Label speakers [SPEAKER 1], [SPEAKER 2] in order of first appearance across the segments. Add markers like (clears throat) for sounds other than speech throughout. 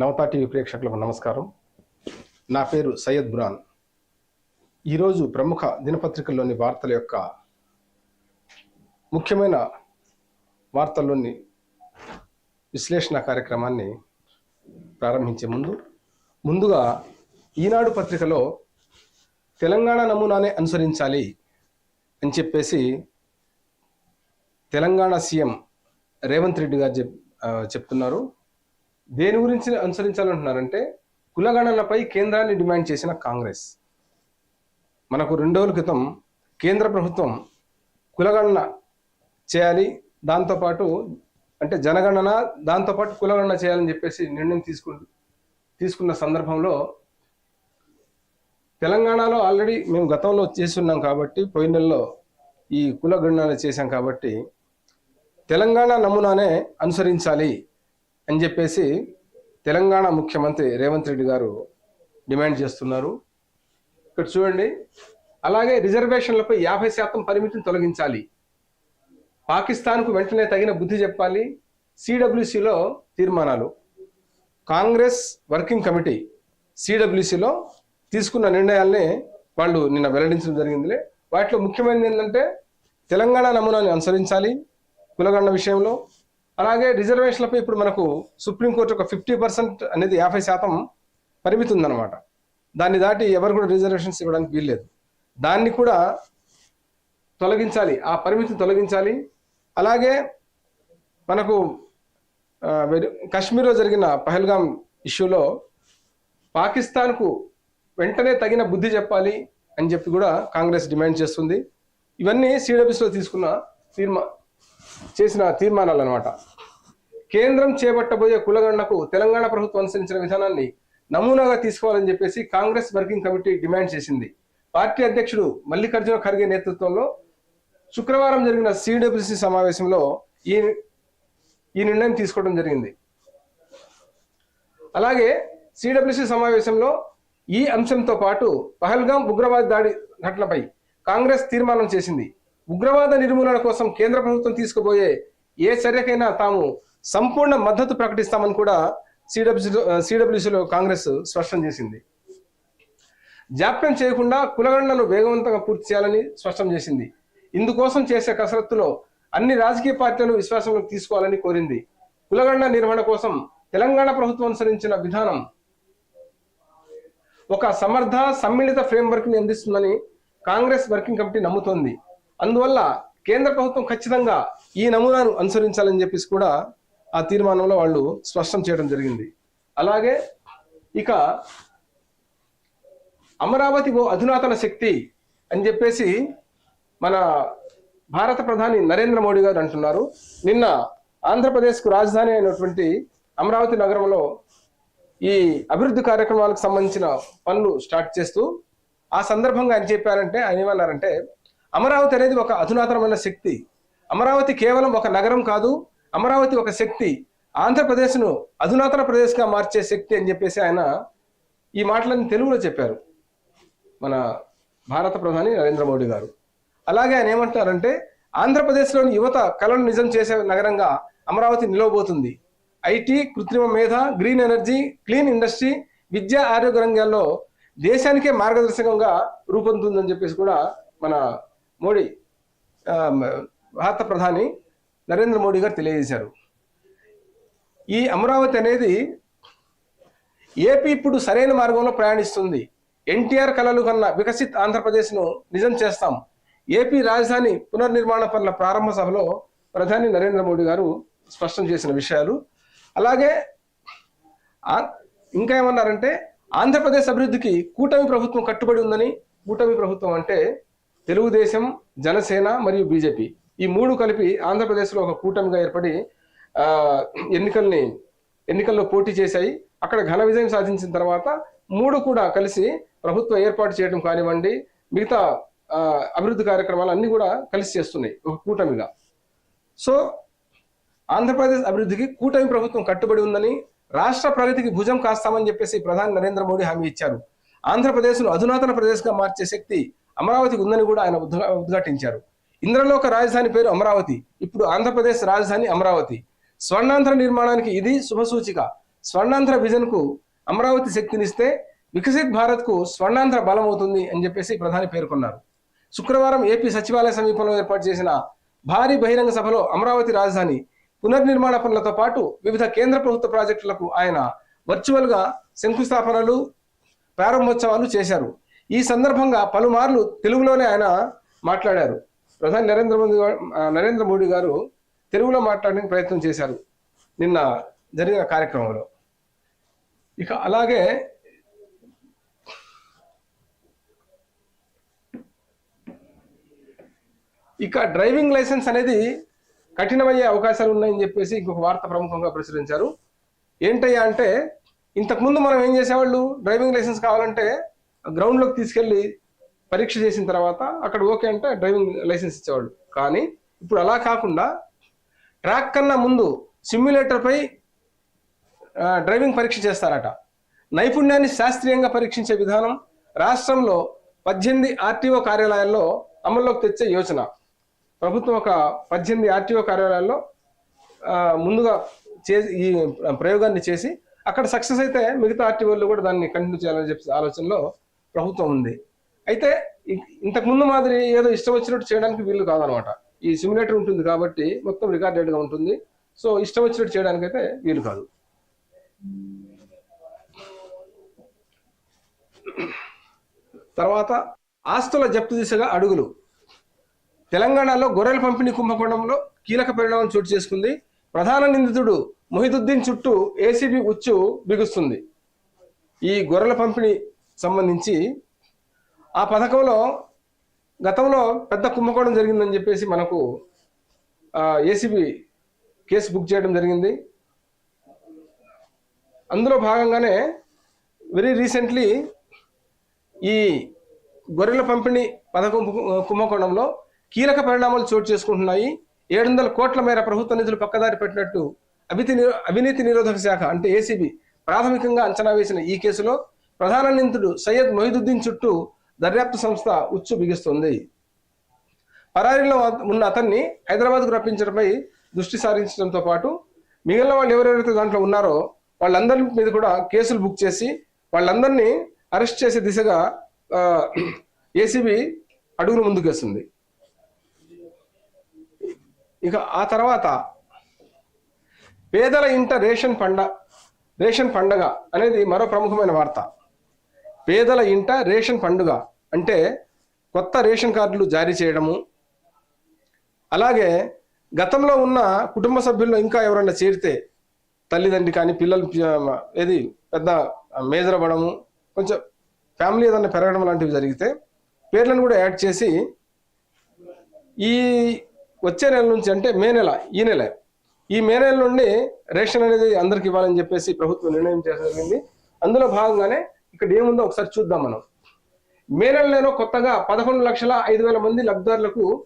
[SPEAKER 1] Navata TV ప్రేక్షకులకు నమస్కారం. నా పేరు సయ్యద్ బురాన్. ఈరోజు ప్రముఖ దినపత్రికల్లోని వార్తల యొక్క ముఖ్యమైన వార్తల్లోని విశ్లేషణ కార్యక్రమాన్ని ప్రారంభించే ముందు ముందుగా ఈనాడు పత్రికలో తెలంగాణ నమూనానే అనుసరించాలి అని చెప్పేసి తెలంగాణ సీఎం రేవంత్ రెడ్డి గారు చెప్ చెప్తున్నారు. దేని గురించి అనుసరించాలంటున్నారంటే కులగణనపై కేంద్రాన్ని డిమాండ్ చేసిన కాంగ్రెస్. మనకు రెండు రోజుల క్రితం కేంద్ర ప్రభుత్వం కులగణన చేయాలి దాంతోపాటు అంటే జనగణన దాంతోపాటు కులగణన చేయాలని చెప్పేసి నిర్ణయం తీసుకు తీసుకున్న సందర్భంలో తెలంగాణలో ఆల్రెడీ మేము గతంలో చేస్తున్నాం కాబట్టి పోయిన నెలలో ఈ కులగణన చేశాం కాబట్టి తెలంగాణ నమూనానే అనుసరించాలి. అని చెప్పేసి తెలంగాణ ముఖ్యమంత్రి రేవంత్ రెడ్డి గారు డిమాండ్ చేస్తున్నారు. ఇక్కడ చూడండి. అలాగే రిజర్వేషన్లపై యాభై శాతం పరిమితిని తొలగించాలి. పాకిస్తాన్కు వెంటనే తగిన బుద్ధి చెప్పాలి. సిడబ్ల్యూసిలో తీర్మానాలు. కాంగ్రెస్ వర్కింగ్ కమిటీ సిడబ్ల్యూసిలో తీసుకున్న నిర్ణయాల్ని వాళ్ళు నిన్న వెల్లడించడం జరిగిందిలే. వాటిలో ముఖ్యమైనది ఏంటంటే తెలంగాణ నమూనాని అనుసరించాలి. కులగండ విషయంలో అలాగే రిజర్వేషన్లపై ఇప్పుడు మనకు సుప్రీంకోర్టు ఒక ఫిఫ్టీ పర్సెంట్ అనేది యాభై శాతం పరిమితి ఉందన్నమాట దాన్ని దాటి ఎవరు కూడా రిజర్వేషన్స్ ఇవ్వడానికి వీల్లేదు. దాన్ని కూడా తొలగించాలి. ఆ పరిమితిని తొలగించాలి. అలాగే మనకు కశ్మీర్లో కాశ్మీర్లో జరిగిన పహల్గాం ఇష్యూలో పాకిస్తాన్కు వెంటనే తగిన బుద్ధి చెప్పాలి అని చెప్పి కూడా కాంగ్రెస్ డిమాండ్ చేస్తుంది. ఇవన్నీ సిడబ్ల్యూస్లో తీసుకున్న తీర్మా చేసిన తీర్మానాలు అనమాట కేంద్రం చేపట్టబోయే కులగణనకు తెలంగాణ ప్రభుత్వం అనుసరించిన విధానాన్ని నమూనాగా తీసుకోవాలని చెప్పేసి కాంగ్రెస్ వర్కింగ్ కమిటీ డిమాండ్ చేసింది. పార్టీ అధ్యక్షుడు మల్లికార్జున ఖర్గే నేతృత్వంలో శుక్రవారం జరిగిన సిడబ్ల్యూసి సమావేశంలో ఈ ఈ నిర్ణయం తీసుకోవడం జరిగింది. అలాగే సిడబ్ల్యూసి సమావేశంలో ఈ అంశంతో పాటు పహల్గాం ఉగ్రవాద దాడి ఘటనపై కాంగ్రెస్ తీర్మానం చేసింది. ఉగ్రవాద నిర్మూలన కోసం కేంద్ర ప్రభుత్వం తీసుకుపోయే ఏ చర్యకైనా తాము సంపూర్ణ మద్దతు ప్రకటిస్తామని కూడా సిడబ్ల్యూసి సిడబ్ల్యూసిలో కాంగ్రెస్ స్పష్టం చేసింది. జాప్యం చేయకుండా కులగణనను వేగవంతంగా పూర్తి చేయాలని స్పష్టం చేసింది. ఇందుకోసం చేసే కసరత్తులో అన్ని రాజకీయ పార్టీలను విశ్వాసంలోకి తీసుకోవాలని కోరింది. కులగణన నిర్వహణ కోసం తెలంగాణ ప్రభుత్వం అనుసరించిన విధానం ఒక సమర్థ సమ్మిళిత ఫ్రేమ్వర్క్ని అందిస్తుందని కాంగ్రెస్ వర్కింగ్ కమిటీ నమ్ముతోంది. అందువల్ల కేంద్ర ప్రభుత్వం ఖచ్చితంగా ఈ నమూనాను అనుసరించాలని చెప్పేసి కూడా ఆ తీర్మానంలో వాళ్ళు స్పష్టం చేయడం జరిగింది. అలాగే ఇక అమరావతి ఓ అధునాతన శక్తి అని చెప్పేసి మన భారత ప్రధాని నరేంద్ర మోడీ గారు అంటున్నారు. నిన్న ఆంధ్రప్రదేశ్కు రాజధాని అయినటువంటి అమరావతి నగరంలో ఈ అభివృద్ధి కార్యక్రమాలకు సంబంధించిన పనులు స్టార్ట్ చేస్తూ ఆ సందర్భంగా ఆయన చెప్పారంటే ఆయన ఏమన్నారంటే అమరావతి అనేది ఒక అధునాతనమైన శక్తి. అమరావతి కేవలం ఒక నగరం కాదు అమరావతి ఒక శక్తి. ఆంధ్రప్రదేశ్ను అధునాతన ప్రదేశ్గా మార్చే శక్తి అని చెప్పేసి ఆయన ఈ మాటలను తెలుగులో చెప్పారు. మన భారత ప్రధాని నరేంద్ర మోడీ గారు. అలాగే ఆయన ఏమంటారంటే ఆంధ్రప్రదేశ్లోని యువత కళను నిజం చేసే నగరంగా అమరావతి నిలవబోతుంది. ఐటీ కృత్రిమ మేధ గ్రీన్ ఎనర్జీ క్లీన్ ఇండస్ట్రీ విద్య ఆరోగ్య రంగాల్లో దేశానికే మార్గదర్శకంగా రూపొందుతుందని చెప్పేసి కూడా మన మోడీ భారత ప్రధాని నరేంద్ర మోడీ గారు తెలియజేశారు. ఈ అమరావతి అనేది ఏపీ ఇప్పుడు సరైన మార్గంలో ప్రయాణిస్తుంది. ఎన్టీఆర్ కళలు కన్నా వికసిత్ ఆంధ్రప్రదేశ్ను నిజం చేస్తాం. ఏపీ రాజధాని పునర్నిర్మాణ పనుల ప్రారంభ సభలో ప్రధాని నరేంద్ర మోడీ గారు స్పష్టం చేసిన విషయాలు. అలాగే ఇంకా ఏమన్నారంటే ఆంధ్రప్రదేశ్ అభివృద్ధికి కూటమి ప్రభుత్వం కట్టుబడి ఉందని కూటమి ప్రభుత్వం అంటే తెలుగుదేశం జనసేన మరియు బీజేపీ ఈ మూడు కలిపి ఆంధ్రప్రదేశ్లో ఒక కూటమిగా ఏర్పడి ఎన్నికల్ని ఎన్నికల్లో పోటీ చేశాయి. అక్కడ ఘన విజయం సాధించిన తర్వాత మూడు కూడా కలిసి ప్రభుత్వం ఏర్పాటు చేయడం కానివ్వండి మిగతా అభివృద్ధి కార్యక్రమాలు అన్ని కూడా కలిసి చేస్తున్నాయి ఒక కూటమిగా. సో ఆంధ్రప్రదేశ్ అభివృద్ధికి కూటమి ప్రభుత్వం కట్టుబడి ఉందని రాష్ట్ర ప్రగతికి భుజం కాస్తామని చెప్పేసి ప్రధాని నరేంద్ర మోడీ హామీ ఇచ్చారు. ఆంధ్రప్రదేశ్ను అధునాతన ప్రదేశ్గా మార్చే శక్తి అమరావతికి ఉందని కూడా ఆయన ఉద్ఘాటించారు. ఇంద్రలోక రాజధాని పేరు అమరావతి ఇప్పుడు ఆంధ్రప్రదేశ్ రాజధాని అమరావతి. స్వర్ణాంధ్ర నిర్మాణానికి ఇది శుభసూచిక స్వర్ణాంధ్ర విజన్కు అమరావతి శక్తినిస్తే వికసిత్ భారత్కు స్వర్ణాంధ్ర బలం అవుతుంది అని చెప్పేసి ప్రధాని పేర్కొన్నారు. శుక్రవారం ఏపీ సచివాలయ సమీపంలో ఏర్పాటు చేసిన భారీ బహిరంగ సభలో అమరావతి రాజధాని పునర్నిర్మాణ పనులతో పాటు వివిధ కేంద్ర ప్రభుత్వ ప్రాజెక్టులకు ఆయన వర్చువల్గా శంకుస్థాపనలు ప్రారంభోత్సవాలు చేశారు. ఈ సందర్భంగా పలుమార్లు తెలుగులోనే ఆయన మాట్లాడారు. ప్రధాని నరేంద్ర మోదీ నరేంద్ర మోడీ గారు తెలుగులో మాట్లాడడానికి ప్రయత్నం చేశారు. నిన్న జరిగిన కార్యక్రమంలో. ఇక అలాగే ఇక డ్రైవింగ్ లైసెన్స్ అనేది కఠినమయ్యే అవకాశాలు ఉన్నాయని చెప్పేసి ఇంకొక వార్త ప్రముఖంగా ప్రచురించారు. ఏంటయ్యా అంటే ఇంతకుముందు మనం ఏం చేసేవాళ్ళు? డ్రైవింగ్ లైసెన్స్ కావాలంటే గ్రౌండ్లోకి తీసుకెళ్ళి పరీక్ష చేసిన తర్వాత అక్కడ ఓకే అంటే డ్రైవింగ్ లైసెన్స్ ఇచ్చేవాళ్ళు. కానీ ఇప్పుడు అలా కాకుండా ట్రాక్ కన్నా ముందు సిమ్యులేటర్పై డ్రైవింగ్ పరీక్ష చేస్తారట. నైపుణ్యాన్ని శాస్త్రీయంగా పరీక్షించే విధానం రాష్ట్రంలో పద్దెనిమిది ఆర్టీఓ కార్యాలయాల్లో అమల్లోకి తెచ్చే యోచన. ప్రభుత్వం ఒక పద్దెనిమిది ఆర్టీఓ కార్యాలయాల్లో ముందుగా చేసి ఈ ప్రయోగాన్ని చేసి అక్కడ సక్సెస్ అయితే మిగతా ఆర్టీఓలు కూడా దాన్ని కంటిన్యూ చేయాలని చెప్పి ఆలోచనలో ప్రభుత్వం ఉంది. అయితే ఇ- మాదిరి ఏదో ఇష్టం వచ్చినట్టు చేయడానికి వీలు కాదనమాట. ఈ సిమ్యులేటర్ ఉంటుంది కాబట్టి మొత్తం రికార్డెడ్గా ఉంటుంది. సో ఇష్టం వచ్చినట్టు చేయడానికి అయితే వీలు కాదు. తర్వాత ఆస్తుల జప్తు దిశగా అడుగులు. తెలంగాణలో గొర్రెల పంపిణీ కుంభకోణంలో కీలక పరిణామం చోటు చేసుకుంది. ప్రధాన నిందితుడు మొహిదుద్దీన్ చుట్టూ ఏసీబీ ఉచ్చు బిగుస్తుంది. ఈ గొర్రెల పంపిణీ సంబంధించి ఆ పథకంలో గతంలో పెద్ద కుంభకోణం జరిగిందని చెప్పేసి మనకు ఏసీబీ కేసు బుక్ చేయడం జరిగింది. అందులో భాగంగానే వెరీ రీసెంట్లీ ఈ గొర్రెల పంపిణీ పథకం కుంభకోణంలో కీలక పరిణామాలు చోటు చేసుకుంటున్నాయి. ఏడు వందల కోట్ల మేర ప్రభుత్వ నిధులు పక్కదారి పెట్టినట్టు అవితి అవినీతి నిరోధక శాఖ అంటే ఏసీబీ ప్రాథమికంగా అంచనా వేసిన ఈ కేసులో ప్రధాన నిందితుడు సయ్యద్ మొహిదుద్దీన్ చుట్టూ దర్యాప్తు సంస్థ ఉచ్చు బిగిస్తుంది. పరారీలో ఉన్న అతన్ని హైదరాబాద్కు రప్పించడంపై దృష్టి సారించడంతో పాటు మిగిలిన వాళ్ళు ఎవరెవరైతే దాంట్లో ఉన్నారో వాళ్ళందరి మీద కూడా కేసులు బుక్ చేసి వాళ్ళందరినీ అరెస్ట్ చేసే దిశగా ఏసీబీ అడుగులు ముందుకేస్తుంది. ఇక ఆ తర్వాత పేదల ఇంట రేషన్ పండ రేషన్ పండగ అనేది మరో ప్రముఖమైన వార్త. పేదల ఇంట రేషన్ పండుగ అంటే కొత్త రేషన్ కార్డులు జారీ చేయడము. అలాగే గతంలో ఉన్న కుటుంబ సభ్యుల్లో ఇంకా ఎవరైనా చేరితే తల్లిదండ్రి కానీ పిల్లలు ఏది పెద్ద మేజర్ అవ్వడము కొంచెం ఫ్యామిలీ ఏదైనా పెరగడం లాంటివి జరిగితే పేర్లను కూడా యాడ్ చేసి ఈ వచ్చే నెల నుంచి అంటే మే నెల ఈ నెల ఈ మే నెల నుండి రేషన్ అనేది అందరికి ఇవ్వాలని చెప్పేసి ప్రభుత్వం నిర్ణయం చేయడం జరిగింది. అందులో భాగంగానే ఇక్కడ ఏముందో ఒకసారి చూద్దాం మనం. మే నెలలో కొత్తగా పదకొండు లక్షల ఐదు వేల మంది లబ్ధిదారులకు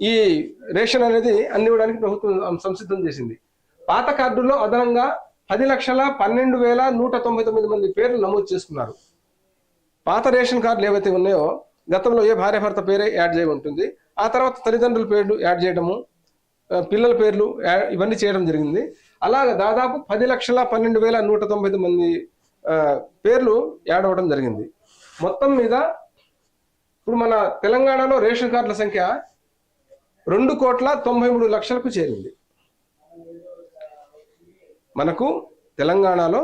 [SPEAKER 1] ఈ రేషన్ అనేది అందివ్వడానికి ప్రభుత్వం సంసిద్ధం చేసింది. పాత కార్డులో అదనంగా పది లక్షల పన్నెండు వేల నూట తొంభై తొమ్మిది మంది పేర్లు నమోదు చేసుకున్నారు. పాత రేషన్ కార్డులు ఏవైతే ఉన్నాయో గతంలో ఏ భార్య భర్త పేరే యాడ్ చేయ ఉంటుంది ఆ తర్వాత తల్లిదండ్రుల పేర్లు యాడ్ చేయడము పిల్లల పేర్లు యా- ఇవన్నీ చేయడం జరిగింది. అలాగ దాదాపు పది లక్షల పన్నెండు వేల నూట తొంభై తొమ్మిది మంది పేర్లు యాడ్ అవ్వడం జరిగింది. మొత్తం మీద ఇప్పుడు మన తెలంగాణలో రేషన్ కార్డుల సంఖ్య రెండు కోట్ల తొంభై మూడు లక్షలకు చేరింది. మనకు తెలంగాణలో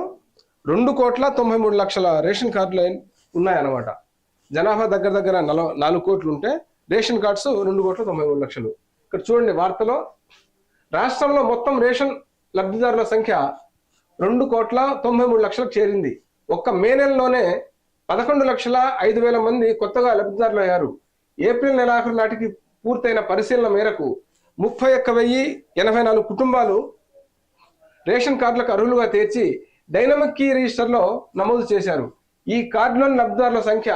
[SPEAKER 1] రెండు కోట్ల తొంభై మూడు లక్షల రేషన్ కార్డులు ఉన్నాయన్నమాట. జనాభా దగ్గర దగ్గర నల నాలుగు కోట్లు ఉంటే రేషన్ కార్డ్స్ రెండు కోట్ల తొంభై మూడు లక్షలు. ఇక్కడ చూడండి వార్తలో రాష్ట్రంలో మొత్తం రేషన్ లబ్ధిదారుల సంఖ్య రెండు కోట్ల తొంభై మూడు లక్షలకు చేరింది. ఒక్క మే నెలలోనే పదకొండు లక్షల ఐదు వేల మంది కొత్తగా లబ్ధిదారులు అయ్యారు. ఏప్రిల్ నెలాఖరు నాటికి పూర్తయిన పరిశీలన మేరకు ముప్పై ఒక్క వెయ్యి ఎనభై నాలుగు కుటుంబాలు రేషన్ కార్డులకు అర్హులుగా తీర్చి డైనమిక్ కీ రిజిస్టర్లో నమోదు చేశారు. ఈ కార్డులోని లబ్ధిదారుల సంఖ్య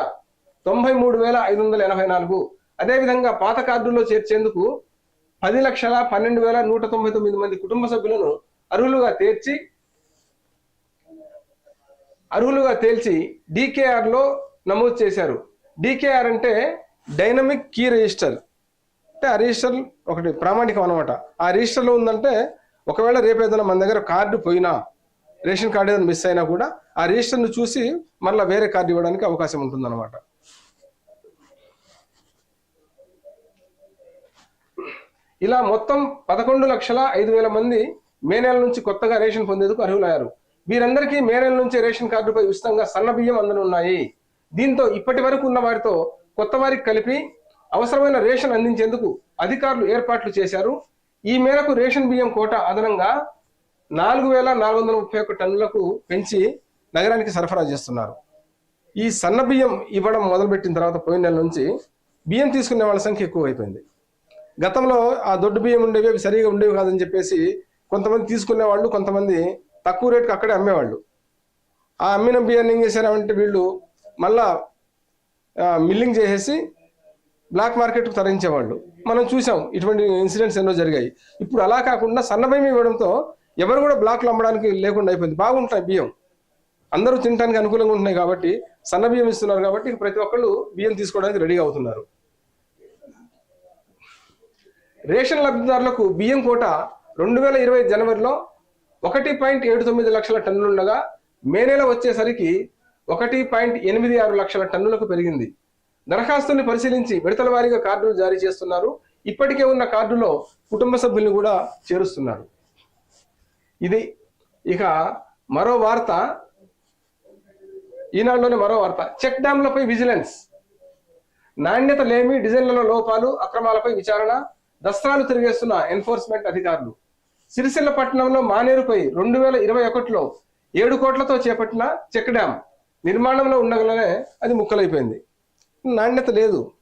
[SPEAKER 1] తొంభై మూడు వేల ఐదు వందల ఎనభై నాలుగు. అదేవిధంగా పాత కార్డుల్లో చేర్చేందుకు పది లక్షల పన్నెండు వేల నూట తొంభై తొమ్మిది మంది కుటుంబ సభ్యులను అర్హులుగా తీర్చి అర్హులుగా తేల్చి డీకేఆర్లో నమోదు చేశారు. డికేఆర్ అంటే డైనమిక్ కీ రిజిస్టర్ అంటే ఆ రిజిస్టర్ ఒకటి ప్రామాణికం అనమాట ఆ రిజిస్టర్లో ఉందంటే ఒకవేళ రేపు ఏదైనా మన దగ్గర కార్డు పోయినా రేషన్ కార్డు ఏదైనా మిస్ అయినా కూడా ఆ రిజిస్టర్ను చూసి మళ్ళీ వేరే కార్డు ఇవ్వడానికి అవకాశం ఉంటుందన్నమాట. ఇలా మొత్తం పదకొండు లక్షల ఐదు వేల మంది మే నెల నుంచి కొత్తగా రేషన్ పొందేందుకు అర్హులయ్యారు. వీరందరికీ మే నెల నుంచి రేషన్ కార్డుపై ఉచితంగా సన్న బియ్యం అందనున్నాయి. దీంతో ఇప్పటి వరకు ఉన్న వారితో కొత్త వారికి కలిపి అవసరమైన రేషన్ అందించేందుకు అధికారులు ఏర్పాట్లు చేశారు. ఈ మేరకు రేషన్ బియ్యం కోట అదనంగా నాలుగు వేల నాలుగు వందల ముప్పై ఒక్క టన్నులకు పెంచి నగరానికి సరఫరా చేస్తున్నారు. ఈ సన్న బియ్యం ఇవ్వడం మొదలుపెట్టిన తర్వాత పోయిన నెల నుంచి బియ్యం తీసుకునే వాళ్ళ సంఖ్య ఎక్కువ అయిపోయింది గతంలో ఆ దొడ్డు బియ్యం ఉండేవి అవి సరిగా ఉండేవి కాదని చెప్పేసి కొంతమంది తీసుకునే వాళ్ళు కొంతమంది తక్కువ రేటుకి అక్కడే అమ్మేవాళ్ళు. ఆ అమ్మిన బియ్యాన్ని ఏం చేశారంటే వీళ్ళు మళ్ళా మిల్లింగ్ చేసేసి బ్లాక్ మార్కెట్కు తరలించేవాళ్ళు. మనం చూసాం ఇటువంటి ఇన్సిడెంట్స్ ఎన్నో జరిగాయి. ఇప్పుడు అలా కాకుండా సన్న ఇవ్వడంతో ఎవరు కూడా బ్లాక్లో అమ్మడానికి లేకుండా అయిపోయింది. బాగుంటాయి బియ్యం. అందరూ తినడానికి అనుకూలంగా ఉంటున్నాయి కాబట్టి సన్న బియ్యం ఇస్తున్నారు కాబట్టి ప్రతి ఒక్కళ్ళు బియ్యం తీసుకోవడానికి రెడీగా అవుతున్నారు. రేషన్ లబ్ధిదారులకు బియ్యం కోట రెండు వేల ఇరవై జనవరిలో ఒకటి పాయింట్ ఏడు తొమ్మిది లక్షల టన్నులుండగా మే నెల వచ్చేసరికి ఒకటి పాయింట్ ఎనిమిది ఆరు లక్షల టన్నులకు పెరిగింది. దరఖాస్తుల్ని పరిశీలించి విడతల వారీగా కార్డులు జారీ చేస్తున్నారు. ఇప్పటికే ఉన్న కార్డులో కుటుంబ సభ్యుల్ని కూడా చేరుస్తున్నారు. ఇది ఇక మరో వార్త. ఈనాడులోని మరో వార్త. చెక్ డ్యాంలపై విజిలెన్స్. నాణ్యత లేమి డిజైన్లలో లోపాలు అక్రమాలపై విచారణ దస్త్రాలు తిరిగేస్తున్న ఎన్ఫోర్స్మెంట్ అధికారులు. సిరిసిల్ల పట్టణంలో మానేరుపై రెండు వేల ఇరవై ఒకటిలో ఏడు కోట్లతో చేపట్టిన చెక్ డ్యామ్ నిర్మాణంలో ఉండగలనే అది ముక్కలైపోయింది. నాణ్యత లేదు.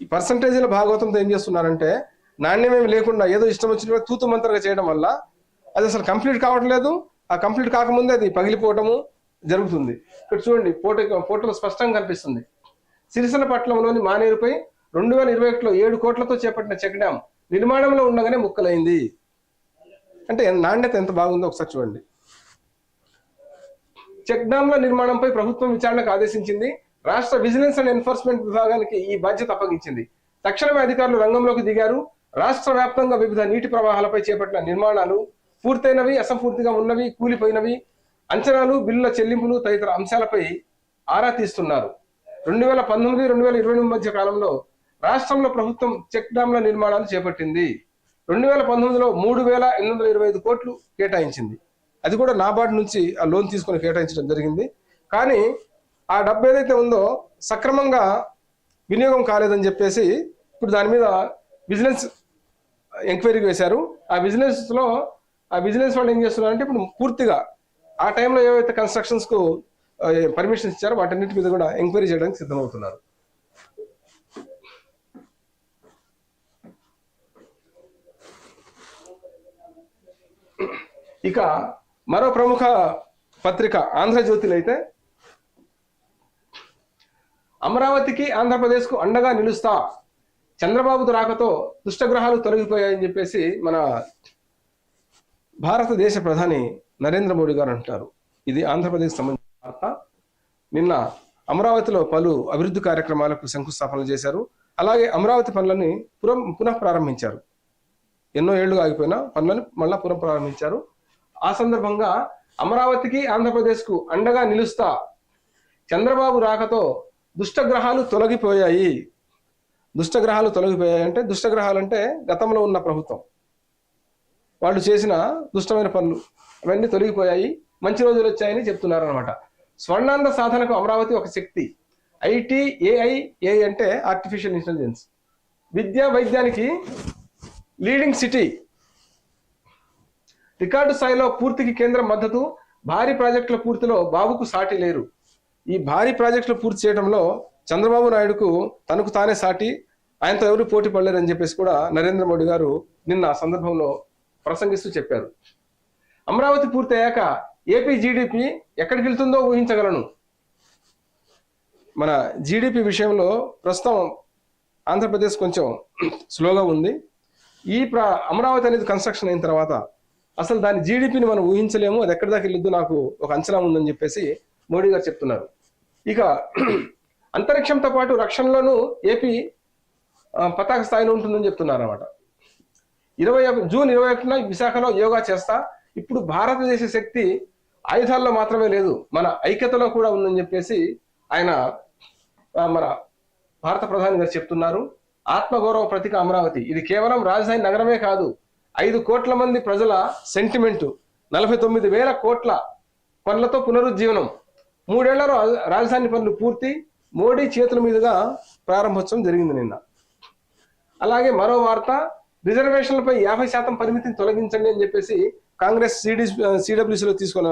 [SPEAKER 1] ఈ పర్సంటేజీల భాగవతంతో ఏం చేస్తున్నారంటే నాణ్యమేమి లేకుండా ఏదో ఇష్టం వచ్చిన తూతు చేయడం వల్ల అది అసలు కంప్లీట్ కావట్లేదు ఆ కంప్లీట్ కాకముందే అది పగిలిపోవటము జరుగుతుంది. ఇక్కడ చూడండి ఫోటో ఫోటోలో స్పష్టంగా కనిపిస్తుంది. సిరిసిల్ల పట్టణంలోని మానేరుపై రెండు వేల ఇరవై ఒకటిలో ఏడు కోట్లతో చేపట్టిన చెక్ డ్యామ్ నిర్మాణంలో ఉండగానే ముక్కలైంది. అంటే నాణ్యత ఎంత బాగుందో ఒకసారి చూడండి. చెక్ డ్యాంల నిర్మాణంపై ప్రభుత్వం విచారణకు ఆదేశించింది. రాష్ట్ర విజిలెన్స్ అండ్ ఎన్ఫోర్స్మెంట్ విభాగానికి ఈ బాధ్యత అప్పగించింది. తక్షణమే అధికారులు రంగంలోకి దిగారు. రాష్ట్ర వ్యాప్తంగా వివిధ నీటి ప్రవాహాలపై చేపట్టిన నిర్మాణాలు పూర్తయినవి అసంపూర్తిగా ఉన్నవి కూలిపోయినవి. అంచనాలు బిల్లుల చెల్లింపులు తదితర అంశాలపై ఆరా తీస్తున్నారు. రెండు వేల పంతొమ్మిది రెండు వేల ఇరవై మధ్య కాలంలో రాష్ట్రంలో ప్రభుత్వం చెక్ డ్యాంల నిర్మాణాలు చేపట్టింది. రెండు వేల పంతొమ్మిదిలో మూడు వేల ఎనిమిది వందల ఇరవై ఐదు కోట్లు కేటాయించింది. అది కూడా నాబార్డు నుంచి ఆ లోన్ తీసుకొని కేటాయించడం జరిగింది. కానీ ఆ డబ్బు ఏదైతే ఉందో సక్రమంగా వినియోగం కాలేదని చెప్పేసి ఇప్పుడు దాని మీద విజిలెన్స్ ఎంక్వైరీ వేశారు ఆ బిజినెస్లో ఆ విజిలెన్స్ వాళ్ళు ఏం చేస్తున్నారంటే ఇప్పుడు పూర్తిగా ఆ టైంలో ఏవైతే కన్స్ట్రక్షన్స్కు పర్మిషన్స్ ఇచ్చారో వాటన్నిటి మీద కూడా ఎంక్వైరీ చేయడానికి సిద్ధమవుతున్నారు. ఇక మరో ప్రముఖ పత్రిక ఆంధ్రజ్యోతిలో అయితే అమరావతికి ఆంధ్రప్రదేశ్కు అండగా నిలుస్తా చంద్రబాబు రాకతో దుష్టగ్రహాలు తొలగిపోయాయని చెప్పేసి మన భారతదేశ ప్రధాని నరేంద్ర మోడీ గారు అంటారు. ఇది ఆంధ్రప్రదేశ్ సంబంధించిన వార్త. నిన్న అమరావతిలో పలు అభివృద్ధి కార్యక్రమాలకు శంకుస్థాపనలు చేశారు. అలాగే అమరావతి పనులని పునః ప్రారంభించారు ఎన్నో ఏళ్ళు ఆగిపోయిన పనులను మళ్ళా పునః ప్రారంభించారు. ఆ సందర్భంగా అమరావతికి ఆంధ్రప్రదేశ్కు అండగా నిలుస్తా చంద్రబాబు రాకతో దుష్టగ్రహాలు తొలగిపోయాయి. దుష్టగ్రహాలు తొలగిపోయాయి అంటే దుష్టగ్రహాలు అంటే గతంలో ఉన్న ప్రభుత్వం. వాళ్ళు చేసిన దుష్టమైన పనులు అవన్నీ తొలగిపోయాయి. మంచి రోజులు వచ్చాయని చెప్తున్నారు అనమాట స్వర్ణాంధ సాధనకు అమరావతి ఒక శక్తి. ఐటీ ఏఐ ఏ అంటే ఆర్టిఫిషియల్ ఇంటెలిజెన్స్ విద్యా వైద్యానికి లీడింగ్ సిటీ రికార్డు స్థాయిలో పూర్తికి కేంద్రం మద్దతు. భారీ ప్రాజెక్టుల పూర్తిలో బాబుకు సాటి లేరు. ఈ భారీ ప్రాజెక్టులు పూర్తి చేయడంలో చంద్రబాబు నాయుడుకు తనకు తానే సాటి ఆయనతో ఎవరు పోటీ పడలేరని చెప్పేసి కూడా నరేంద్ర మోడీ గారు నిన్న ఆ సందర్భంలో ప్రసంగిస్తూ చెప్పారు. అమరావతి పూర్తయ్యాక ఏపీ జీడిపి ఎక్కడికి వెళ్తుందో ఊహించగలను. మన జీడిపి విషయంలో ప్రస్తుతం ఆంధ్రప్రదేశ్ కొంచెం స్లోగా ఉంది. ఈ ప్ర అమరావతి అనేది కన్స్ట్రక్షన్ అయిన తర్వాత అసలు దాని జీడిపిని మనం ఊహించలేము. అది ఎక్కడి దాకా వెళ్ళొద్దు నాకు ఒక అంచనా ఉందని చెప్పేసి మోడీ గారు చెప్తున్నారు. ఇక (clears throat) అంతరిక్షంతో పాటు రక్షణలోనూ ఏపీ పతాక స్థాయిలో ఉంటుందని చెప్తున్నారు అనమాట ఇరవై జూన్ ఇరవై ఒకటిన విశాఖలో యోగా చేస్తా. ఇప్పుడు భారతదేశ శక్తి ఆయుధాల్లో మాత్రమే లేదు. మన ఐక్యతలో కూడా ఉందని చెప్పేసి ఆయన మన భారత ప్రధాని గారు చెప్తున్నారు. ఆత్మగౌరవ ప్రతిక అమరావతి. ఇది కేవలం రాజధాని నగరమే కాదు ఐదు కోట్ల మంది ప్రజల సెంటిమెంటు నలభై తొమ్మిది వేల కోట్ల పనులతో పునరుజ్జీవనం. మూడేళ్ళలో రాజధాని పనులు పూర్తి మోడీ చేతుల మీదుగా ప్రారంభోత్సవం జరిగింది నిన్న. అలాగే మరో వార్త రిజర్వేషన్లపై యాభై శాతం పరిమితిని తొలగించండి అని చెప్పేసి కాంగ్రెస్ సిడి సిడబ్ల్యూసీలో తీసుకున్న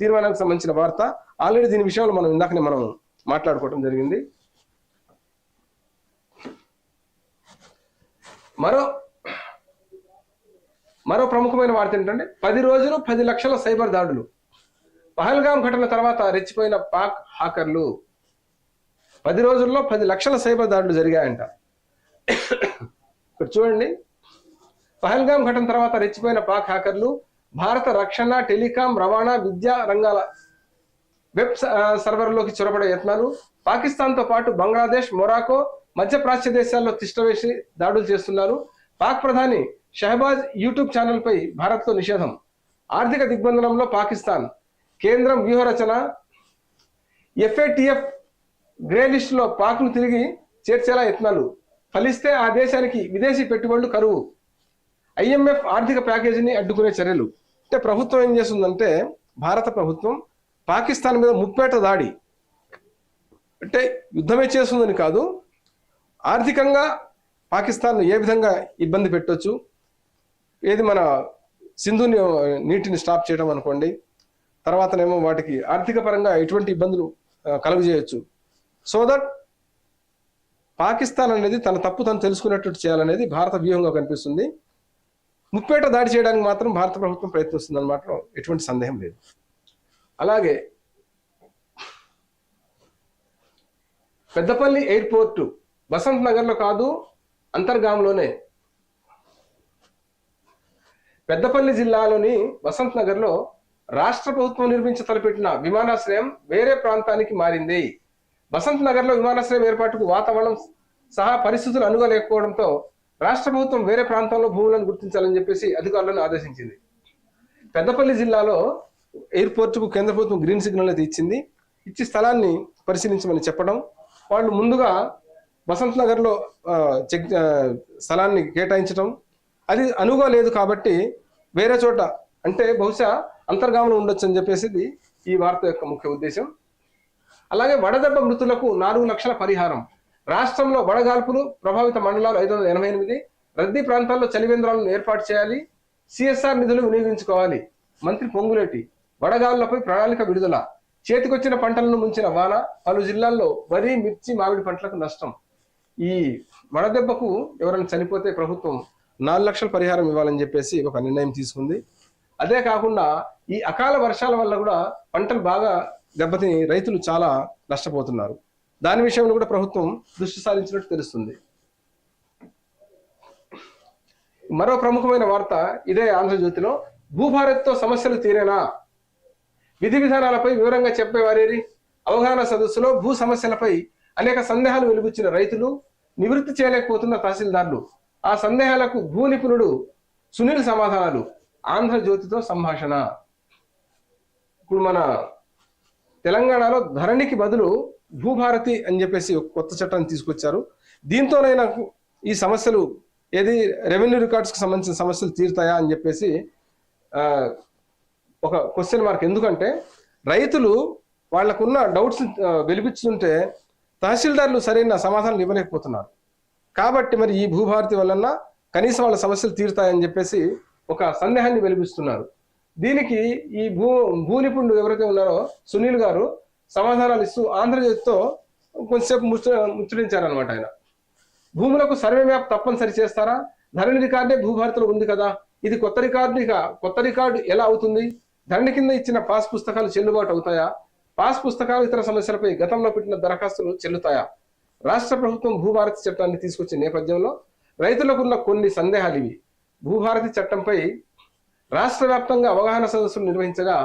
[SPEAKER 1] తీర్మానానికి సంబంధించిన వార్త. ఆల్రెడీ దీని విషయంలో మనం ఇందాకనే మనం మాట్లాడుకోవడం జరిగింది. మరో మరో ప్రముఖమైన వార్త ఏంటంటే పది రోజులు పది లక్షల సైబర్ దాడులు. పహల్గాం ఘటన తర్వాత రెచ్చిపోయిన పాక్ హాకర్లు పది రోజుల్లో పది లక్షల సైబర్ దాడులు జరిగాయంట. ఇక్కడ చూడండి. పహల్గాం ఘటన తర్వాత రెచ్చిపోయిన పాక్ హ్యాకర్లు భారత రక్షణ టెలికాం రవాణా విద్యా రంగాల వెబ్ సర్వర్లోకి చొరబడే యత్నాలు పాకిస్తాన్తో పాటు బంగ్లాదేశ్ మొరాకో మధ్యప్రాచ్య దేశాల్లో తిష్టవేసి దాడులు చేస్తున్నారు. పాక్ ప్రధాని షహబాజ్ యూట్యూబ్ ఛానల్పై భారత్తో నిషేధం. ఆర్థిక దిగ్బంధనంలో పాకిస్తాన్. కేంద్రం వ్యూహరచన. ఎఫ్ఏటిఎఫ్ గ్రే లిస్టులో పాక్ను తిరిగి చేర్చేలా యత్నాలు. ఫలిస్తే ఆ దేశానికి విదేశీ పెట్టుబడులు కరువు. ఐఎంఎఫ్ ఆర్థిక ప్యాకేజీని అడ్డుకునే చర్యలు. అంటే ప్రభుత్వం ఏం చేస్తుందంటే భారత ప్రభుత్వం పాకిస్తాన్ మీద ముప్పేట దాడి. అంటే యుద్ధమే చేస్తుందని కాదు ఆర్థికంగా పాకిస్తాన్ను ఏ విధంగా ఇబ్బంది పెట్టొచ్చు? ఏది మన సింధుని నీటిని స్టాప్ చేయడం అనుకోండి. తర్వాతనేమో వాటికి ఆర్థిక పరంగా ఎటువంటి ఇబ్బందులు కలుగజేయచ్చు. సో దట్ పాకిస్తాన్ అనేది తన తప్పు తను తెలుసుకున్నట్టు చేయాలనేది భారత వ్యూహంగా కనిపిస్తుంది. ముప్పేట దాడి చేయడానికి మాత్రం భారత ప్రభుత్వం ప్రయత్నిస్తుంది అనమాట ఎటువంటి సందేహం లేదు. అలాగే పెద్దపల్లి ఎయిర్పోర్టు బసంత్ నగర్లో కాదు అంతర్గాంలోనే పెద్దపల్లి జిల్లాలోని వసంత్ నగర్లో రాష్ట్ర ప్రభుత్వం నిర్మించి తలపెట్టిన విమానాశ్రయం వేరే ప్రాంతానికి మారింది. వసంత్ నగర్లో విమానాశ్రయం ఏర్పాటుకు వాతావరణం సహా పరిస్థితులు అనుగలేకపోవడంతో రాష్ట్ర ప్రభుత్వం వేరే ప్రాంతంలో భూములను గుర్తించాలని చెప్పేసి అధికారులను ఆదేశించింది. పెద్దపల్లి జిల్లాలో ఎయిర్పోర్టుకు కేంద్ర ప్రభుత్వం గ్రీన్ సిగ్నల్ అయితే ఇచ్చింది. ఇచ్చి స్థలాన్ని పరిశీలించమని చెప్పడం. వాళ్ళు ముందుగా వసంత్ నగర్లో చెక్ స్థలాన్ని కేటాయించడం అది అనువుగా లేదు కాబట్టి వేరే చోట అంటే బహుశా అంతర్గామనం ఉండొచ్చు అని చెప్పేసి ఇది ఈ వార్త యొక్క ముఖ్య ఉద్దేశం. అలాగే వడదెబ్బ మృతులకు నాలుగు లక్షల పరిహారం. రాష్ట్రంలో వడగాల్పులు ప్రభావిత మండలాలు ఐదు వందల ఎనభై ఎనిమిది. రద్దీ ప్రాంతాల్లో చలివేంద్రాలను ఏర్పాటు చేయాలి. సిఎస్ఆర్ నిధులు వినియోగించుకోవాలి. మంత్రి పొంగులేటి వడగాళ్ళపై ప్రణాళిక విడుదల. చేతికొచ్చిన పంటలను ముంచిన వాన పలు జిల్లాల్లో వరి మిర్చి మామిడి పంటలకు నష్టం. ఈ వడదెబ్బకు ఎవరైనా చనిపోతే ప్రభుత్వం నాలుగు లక్షల పరిహారం ఇవ్వాలని చెప్పేసి ఒక నిర్ణయం తీసుకుంది. అదే కాకుండా ఈ అకాల వర్షాల వల్ల కూడా పంటలు బాగా దెబ్బతిని రైతులు చాలా నష్టపోతున్నారు. దాని విషయంలో కూడా ప్రభుత్వం దృష్టి సారించినట్టు తెలుస్తుంది. మరో ప్రముఖమైన వార్త ఇదే ఆంధ్రజ్యోతిలో భూభారత్తో సమస్యలు తీరేనా? విధి విధానాలపై వివరంగా చెప్పేవారేరి? అవగాహన సదస్సులో భూ సమస్యలపై అనేక సందేహాలు వెలుగుచ్చిన రైతులు నివృత్తి చేయలేకపోతున్న తహసీల్దార్లు. ఆ సందేహాలకు భూ నిపుణుడు సునీల్ సమాధానాలు. ఆంధ్రజ్యోతితో సంభాషణ. ఇప్పుడు మన తెలంగాణలో ధరణికి బదులు భూభారతి అని చెప్పేసి ఒక కొత్త చట్టాన్ని తీసుకొచ్చారు. దీంతోనైనా ఈ సమస్యలు ఏది రెవెన్యూ రికార్డ్స్కి సంబంధించిన సమస్యలు తీరుతాయా అని చెప్పేసి ఒక క్వశ్చన్ మార్క్. ఎందుకంటే రైతులు వాళ్ళకున్న డౌట్స్ వెలిపిస్తుంటే తహసీల్దార్లు సరైన సమాధానం ఇవ్వలేకపోతున్నారు. కాబట్టి మరి ఈ భూభారతి వలన కనీసం వాళ్ళ సమస్యలు తీరుతాయని చెప్పేసి ఒక సందేహాన్ని వెలిపిస్తున్నారు. దీనికి ఈ భూ భూ నిపుణుడు ఎవరైతే ఉన్నారో సునీల్ గారు సమాధానాలు ఇస్తూ ఆంధ్రజ్యోతితో కొంచెంసేపు ముచ్చ ముచ్చరించారనమాట ఆయన. భూములకు సర్వే మ్యాప్ తప్పనిసరి చేస్తారా? ధరణి రికార్డే భూభారతిలో ఉంది కదా. ఇది కొత్త రికార్డు ఇక కొత్త రికార్డు ఎలా అవుతుంది? ధరణి కింద ఇచ్చిన పాస్ పుస్తకాలు చెల్లుబాటు అవుతాయా? పాస్ పుస్తకాలు ఇతర సమస్యలపై గతంలో పెట్టిన దరఖాస్తులు చెల్లుతాయా? రాష్ట్ర ప్రభుత్వం భూభారతి చట్టాన్ని తీసుకొచ్చే నేపథ్యంలో రైతులకున్న కొన్ని సందేహాలు ఇవి. భూభారతి చట్టంపై రాష్ట్ర వ్యాప్తంగా అవగాహన సదస్సులు నిర్వహించగా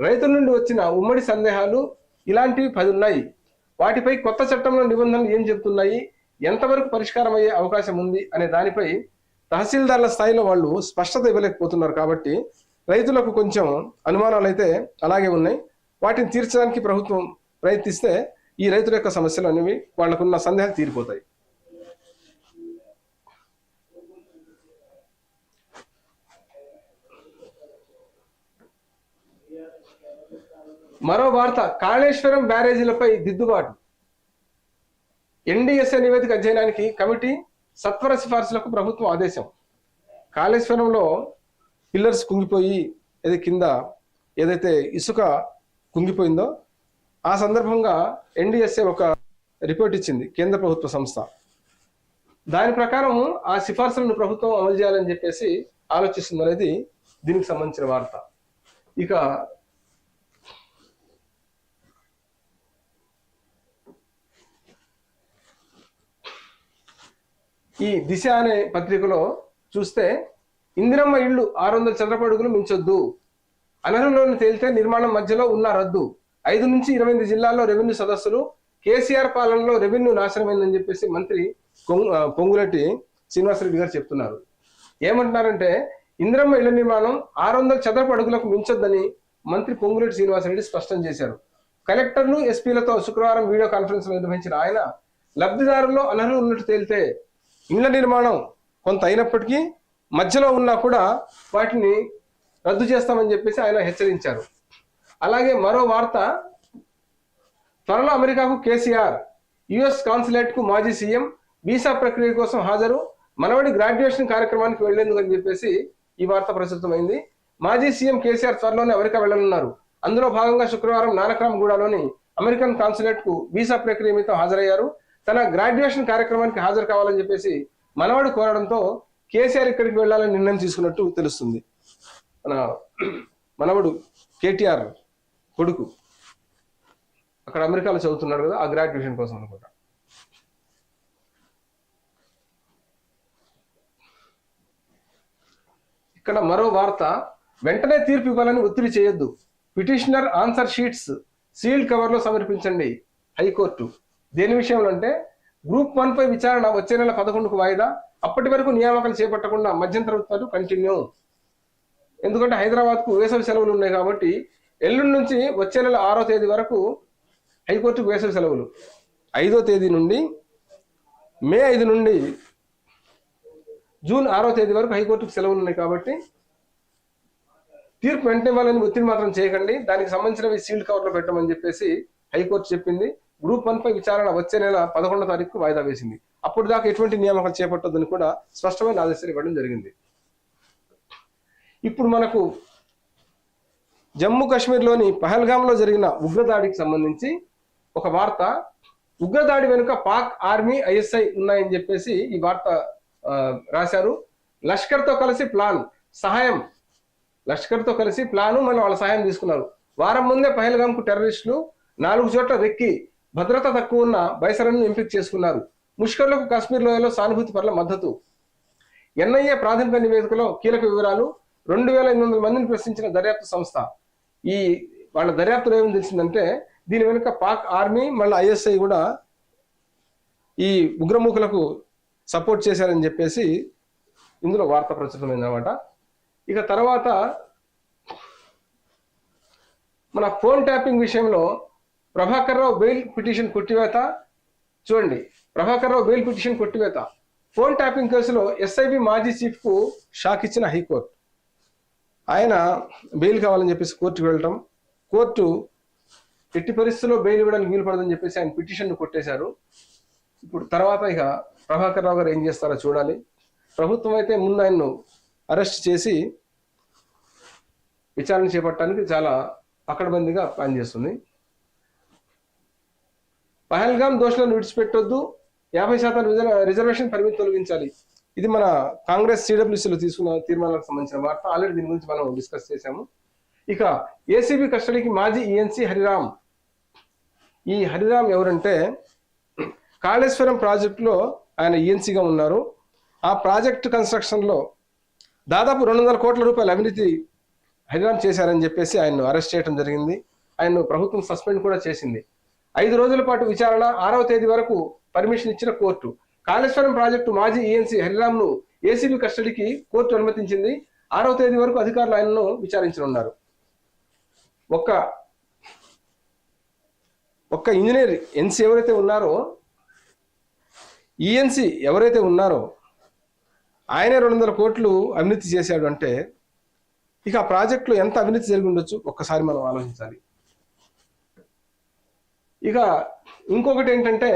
[SPEAKER 1] రైతుల నుండి వచ్చిన ఉమ్మడి సందేహాలు ఇలాంటివి పది ఉన్నాయి వాటిపై కొత్త చట్టంలో నిబంధనలు ఏం చెబుతున్నాయి? ఎంతవరకు పరిష్కారం అయ్యే అవకాశం ఉంది? అనే దానిపై తహసీల్దార్ల స్థాయిలో వాళ్ళు స్పష్టత ఇవ్వలేకపోతున్నారు కాబట్టి రైతులకు కొంచెం అనుమానాలు అయితే అలాగే ఉన్నాయి. వాటిని తీర్చడానికి ప్రభుత్వం ప్రయత్నిస్తే ఈ రైతుల యొక్క సమస్యలు అనేవి వాళ్ళకున్న సందేహాలు తీరిపోతాయి. మరో వార్త కాళేశ్వరం బ్యారేజీలపై దిద్దుబాటు. ఎన్డీఎస్ఏ నివేదిక అధ్యయనానికి కమిటీ సత్వర సిఫార్సులకు ప్రభుత్వం ఆదేశం. కాళేశ్వరంలో పిల్లర్స్ కుంగిపోయి అది కింద ఏదైతే ఇసుక కుంగిపోయిందో ఆ సందర్భంగా ఎన్డిఎస్ఏ ఒక రిపోర్ట్ ఇచ్చింది కేంద్ర ప్రభుత్వ సంస్థ. దాని ప్రకారం ఆ సిఫార్సులను ప్రభుత్వం అమలు చేయాలని చెప్పేసి ఆలోచిస్తుంది అనేది దీనికి సంబంధించిన వార్త. ఇక ఈ దిశ అనే పత్రికలో చూస్తే ఇందిరమ్మ ఇళ్ళు ఆరు వందల చదరపు మించొద్దు. అనర్హులను తేలితే నిర్మాణం మధ్యలో ఉన్న రద్దు. ఐదు నుంచి ఇరవై ఎనిమిది జిల్లాల్లో రెవెన్యూ సదస్సులు కేసీఆర్ పాలనలో రెవెన్యూ నాశనమైందని చెప్పేసి మంత్రి కొంగు- పొంగులెట్టి శ్రీనివాసరెడ్డి గారు చెప్తున్నారు. ఏమంటున్నారంటే ఇంద్రమ్మ ఇళ్ళ నిర్మాణం ఆరు వందల చదరపు అడుగులకు మించొద్దని మంత్రి పొంగులెట్టి శ్రీనివాసరెడ్డి స్పష్టం చేశారు. కలెక్టర్లు ఎస్పీలతో శుక్రవారం వీడియో కాన్ఫరెన్స్ నిర్వహించిన ఆయన లబ్ధిదారుల్లో అనర్హులు ఉన్నట్టు తేలితే ఇళ్ళ నిర్మాణం కొంత అయినప్పటికీ మధ్యలో ఉన్నా కూడా వాటిని రద్దు చేస్తామని చెప్పేసి ఆయన హెచ్చరించారు. అలాగే మరో వార్త త్వరలో అమెరికాకు కేసీఆర్ యుఎస్ కాన్సులేట్కు మాజీ సీఎం వీసా ప్రక్రియ కోసం హాజరు మనవడి గ్రాడ్యుయేషన్ కార్యక్రమానికి వెళ్ళేందుకు అని చెప్పేసి ఈ వార్త ప్రస్తుతమైంది మాజీ సీఎం కేసీఆర్ త్వరలోనే అమెరికా వెళ్ళనున్నారు అందులో భాగంగా శుక్రవారం నానక్రామ్గూడలోని అమెరికన్ కాన్సులేట్కు వీసా ప్రక్రియ మీద హాజరయ్యారు. తన గ్రాడ్యుయేషన్ కార్యక్రమానికి హాజరు కావాలని చెప్పేసి మనవడు కోరడంతో కేసీఆర్ ఇక్కడికి వెళ్ళాలని నిర్ణయం తీసుకున్నట్టు తెలుస్తుంది. మన మనవడు కేటీఆర్ కొడుకు. అక్కడ అమెరికాలో చదువుతున్నాడు కదా ఆ గ్రాడ్యుయేషన్ కోసం అనుకుంటా. ఇక్కడ మరో వార్త వెంటనే తీర్పు ఇవ్వాలని ఒత్తిడి చేయొద్దు. పిటిషనర్ ఆన్సర్ షీట్స్ సీల్డ్ కవర్లో సమర్పించండి హైకోర్టు. దేని విషయంలో అంటే గ్రూప్ వన్ పై విచారణ వచ్చే నెల పదకొండుకు వాయిదా అప్పటి వరకు నియామకాలు చేపట్టకుండా మధ్యంతర ఉత్తర్వులు కంటిన్యూ. ఎందుకంటే హైదరాబాద్కు వేసవి సెలవులు ఉన్నాయి కాబట్టి ఎల్లుండి నుంచి వచ్చే నెల ఆరో తేదీ వరకు హైకోర్టుకు వేసవి సెలవులు. ఐదో తేదీ నుండి మే ఐదు నుండి జూన్ ఆరో తేదీ వరకు హైకోర్టుకు సెలవులు ఉన్నాయి కాబట్టి తీర్పు వెంటనే వాళ్ళని ఒత్తిడి మాత్రం చేయకండి. దానికి సంబంధించినవి సీల్డ్ కవర్లో పెట్టమని చెప్పేసి హైకోర్టు చెప్పింది. గ్రూప్ వన్ పై విచారణ వచ్చే నెల పదకొండో తారీఖు వాయిదా వేసింది. అప్పుడు దాకా ఎటువంటి నియామకాలు చేపట్టొద్దని కూడా స్పష్టమైన ఆదేశాలు ఇవ్వడం జరిగింది. ఇప్పుడు మనకు జమ్మూ కాశ్మీర్లోని పహల్గామ్లో జరిగిన ఉగ్రదాడికి సంబంధించి ఒక వార్త ఉగ్రదాడి వెనుక పాక్ ఆర్మీ ఐఎస్ఐ ఉన్నాయని చెప్పేసి ఈ వార్త రాశారు. లష్కర్తో కలిసి ప్లాన్ సహాయం. లష్కర్తో కలిసి ప్లాను మళ్ళీ వాళ్ళ సహాయం తీసుకున్నారు. వారం ముందే పహల్గామ్కు టెర్రరిస్టులు నాలుగు చోట్ల రెక్కి భద్రత తక్కువ ఉన్న బైసరన్ను ఎంపిక చేసుకున్నారు. ముష్కర్లకు కాశ్మీర్ లోయలో సానుభూతి పట్ల మద్దతు. ఎన్ఐఏ ప్రాథమిక నివేదికలో కీలక వివరాలు రెండు వేల ఎనిమిది వందల మందిని ప్రశ్నించిన దర్యాప్తు సంస్థ. ఈ వాళ్ళ దర్యాప్తులో ఏమని తెలిసిందంటే దీని వెనుక పాక్ ఆర్మీ మళ్ళీ ఐఎస్ఐ కూడా ఈ ఉగ్రముఖులకు సపోర్ట్ చేశారని చెప్పేసి ఇందులో వార్త ప్రచురితమైందన్నమాట. ఇక తర్వాత మన ఫోన్ ట్యాపింగ్ విషయంలో ప్రభాకర్ రావు బెయిల్ పిటిషన్ కొట్టివేత? చూడండి ప్రభాకర్ రావు బెయిల్ పిటిషన్ కొట్టివేత. ఫోన్ ట్యాపింగ్ కేసులో ఎస్ఐబి మాజీ చీఫ్కు షాక్ ఇచ్చిన హైకోర్టు. ఆయన బెయిల్ కావాలని చెప్పేసి కోర్టుకు వెళ్ళటం కోర్టు ఎట్టి పరిస్థితుల్లో బెయిల్ ఇవ్వడానికి వీలు పడదని చెప్పేసి ఆయన పిటిషన్ను కొట్టేశారు. ఇప్పుడు తర్వాత ఇక ప్రభాకర్ రావు గారు ఏం చేస్తారో చూడాలి. ప్రభుత్వం అయితే ముందు ఆయన్ను అరెస్ట్ చేసి విచారణ చేపట్టడానికి చాలా అక్కడబందిగా ప్లాన్ చేస్తుంది పహల్గాం దోషులను విడిచిపెట్టొద్దు. యాభై శాతం రిజర్వేషన్ పరిమితి తొలగించాలి. ఇది మన కాంగ్రెస్ సిడబ్ల్యూసీలో తీసుకున్న తీర్మానాలకు సంబంధించిన వార్త. ఆల్రెడీ దీని గురించి మనం డిస్కస్ చేశాము. ఇక ఏసీబీ కస్టడీకి మాజీ ఈఎన్సీ హరిరామ్. ఈ హరిరామ్ ఎవరంటే కాళేశ్వరం ప్రాజెక్టులో ఆయన ఈఎన్సీగా ఉన్నారు. ఆ ప్రాజెక్ట్ కన్స్ట్రక్షన్లో దాదాపు రెండు వందల కోట్ల రూపాయల అవినీతి హరిరామ్ చేశారని చెప్పేసి ఆయన్ను అరెస్ట్ చేయడం జరిగింది. ఆయన్ను ప్రభుత్వం సస్పెండ్ కూడా చేసింది. ఐదు రోజుల పాటు విచారణ ఆరవ తేదీ వరకు పర్మిషన్ ఇచ్చిన కోర్టు. కాళేశ్వరం ప్రాజెక్టు మాజీ ఈఎన్సీ హరిరామ్ను ఏసీబీ కస్టడీకి కోర్టు అనుమతించింది. ఆరవ తేదీ వరకు అధికారులు ఆయనను విచారించనున్నారు. ఒక్క ఒక్క ఇంజనీర్ ఎన్సీ ఎవరైతే ఉన్నారో ఈఎన్సి ఎవరైతే ఉన్నారో ఆయనే రెండు వందల కోట్లు అవినీతి చేశాడు అంటే ఇక ఆ ప్రాజెక్టులో ఎంత అవినీతి జరిగి ఉండొచ్చు? ఒక్కసారి మనం ఆలోచించాలి. ఇక ఇంకొకటి ఏంటంటే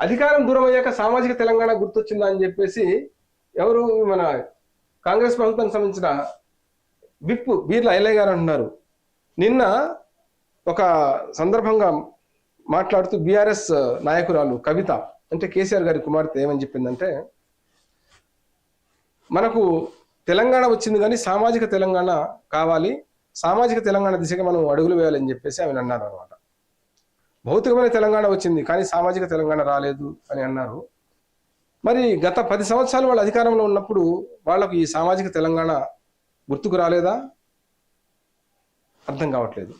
[SPEAKER 1] అధికారం దూరం అయ్యాక సామాజిక తెలంగాణ గుర్తొచ్చిందా అని చెప్పేసి ఎవరు మన కాంగ్రెస్ ప్రభుత్వానికి సంబంధించిన విప్ వీర్ల ఐలయ్య గారు అంటున్నారు. నిన్న ఒక సందర్భంగా మాట్లాడుతూ బీఆర్ఎస్ నాయకురాలు కవిత అంటే కేసీఆర్ గారి కుమార్తె ఏమని చెప్పిందంటే మనకు తెలంగాణ వచ్చింది కానీ సామాజిక తెలంగాణ కావాలి సామాజిక తెలంగాణ దిశగా మనం అడుగులు వేయాలని చెప్పేసి ఆమె అన్నారు అనమాట భౌతికమైన తెలంగాణ వచ్చింది కానీ సామాజిక తెలంగాణ రాలేదు అని అన్నారు. మరి గత పది సంవత్సరాలు వాళ్ళు అధికారంలో ఉన్నప్పుడు వాళ్ళకు ఈ సామాజిక తెలంగాణ గుర్తుకు రాలేదా? అర్థం కావట్లేదు.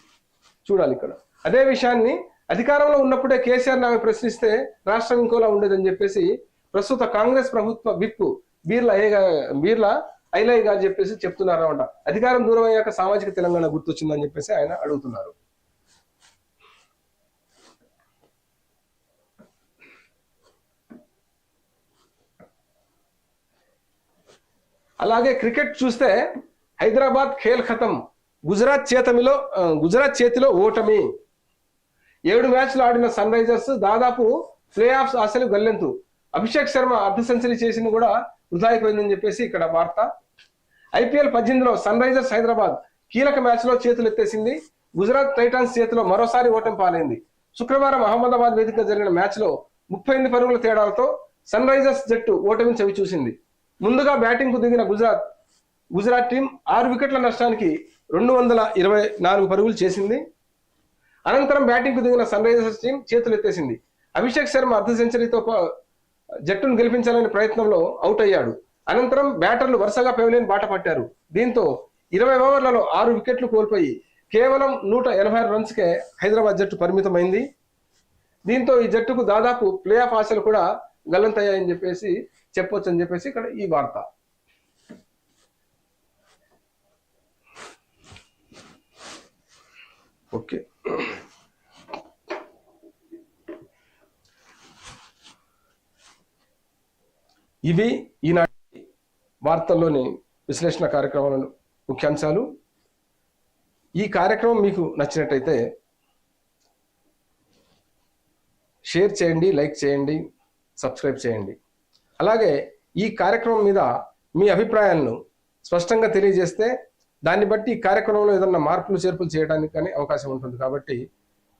[SPEAKER 1] చూడాలి ఇక్కడ. అదే విషయాన్ని అధికారంలో ఉన్నప్పుడే కేసీఆర్ ఆమె ప్రశ్నిస్తే రాష్ట్రం ఇంకోలా ఉండేదని చెప్పేసి ప్రస్తుత కాంగ్రెస్ ప్రభుత్వ విప్ బీర్ల అయ్య బీర్ల ఐలయ్య గారు చెప్పేసి చెప్తున్నారు అనమాట అధికారం దూరం అయ్యాక సామాజిక తెలంగాణ గుర్తొచ్చిందని చెప్పేసి ఆయన అడుగుతున్నారు. అలాగే క్రికెట్ చూస్తే హైదరాబాద్ ఖేల్ ఖతం గుజరాత్ చేతమిలో గుజరాత్ చేతిలో ఓటమి. ఏడు మ్యాచ్లు ఆడిన సన్ రైజర్స్ దాదాపు ప్లే ఆఫ్స్ ఆశలు గల్లెంతు. అభిషేక్ శర్మ అర్ధ సెంచరీ చేసింది కూడా వృధా అయిపోయిందని చెప్పేసి ఇక్కడ వార్త. ఐపీఎల్ పద్దెనిమిదిలో సన్ రైజర్స్ హైదరాబాద్ కీలక మ్యాచ్లో చేతులు ఎత్తేసింది. గుజరాత్ టైటాన్స్ చేతిలో మరోసారి ఓటమి పాలైంది. శుక్రవారం అహ్మదాబాద్ వేదికగా జరిగిన మ్యాచ్లో ముప్పై ఎనిమిది పరుగుల తేడాలతో సన్ రైజర్స్ జట్టు ఓటమిని చవి చూసింది ముందుగా బ్యాటింగ్కు దిగిన గుజరాత్ గుజరాత్ టీం ఆరు వికెట్ల నష్టానికి రెండు వందల ఇరవై నాలుగు పరుగులు చేసింది. అనంతరం బ్యాటింగ్కు దిగిన సన్ రైజర్స్ టీం చేతులు ఎత్తేసింది. అభిషేక్ శర్మ అర్ధ సెంచరీతో జట్టును గెలిపించాలనే ప్రయత్నంలో అవుట్ అయ్యాడు. అనంతరం బ్యాటర్లు వరుసగా పెవలేని బాట పట్టారు. దీంతో ఇరవై ఓవర్లలో ఆరు వికెట్లు కోల్పోయి కేవలం నూట ఎనభై ఆరు రన్స్కే హైదరాబాద్ జట్టు పరిమితమైంది. దీంతో ఈ జట్టుకు దాదాపు ప్లే ఆఫ్ ఆశలు కూడా గల్లంతయ్యాయని చెప్పేసి చెప్పొచ్చు అని చెప్పేసి ఇక్కడ ఈ వార్త. ఓకే. ఇవి ఈనాటి వార్తల్లోని విశ్లేషణ కార్యక్రమాలను ముఖ్యాంశాలు. ఈ కార్యక్రమం మీకు నచ్చినట్టయితే షేర్ చేయండి లైక్ చేయండి సబ్స్క్రైబ్ చేయండి. అలాగే ఈ కార్యక్రమం మీద మీ అభిప్రాయాలను స్పష్టంగా తెలియజేస్తే దాన్ని బట్టి ఈ కార్యక్రమంలో ఏదన్నా మార్పులు చేర్పులు చేయడానికి కానీ అవకాశం ఉంటుంది. కాబట్టి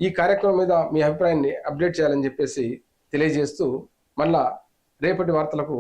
[SPEAKER 1] ఈ కార్యక్రమం మీద మీ అభిప్రాయాన్ని అప్డేట్ చేయాలని చెప్పేసి తెలియజేస్తూ మళ్ళా రేపటి వార్తలకు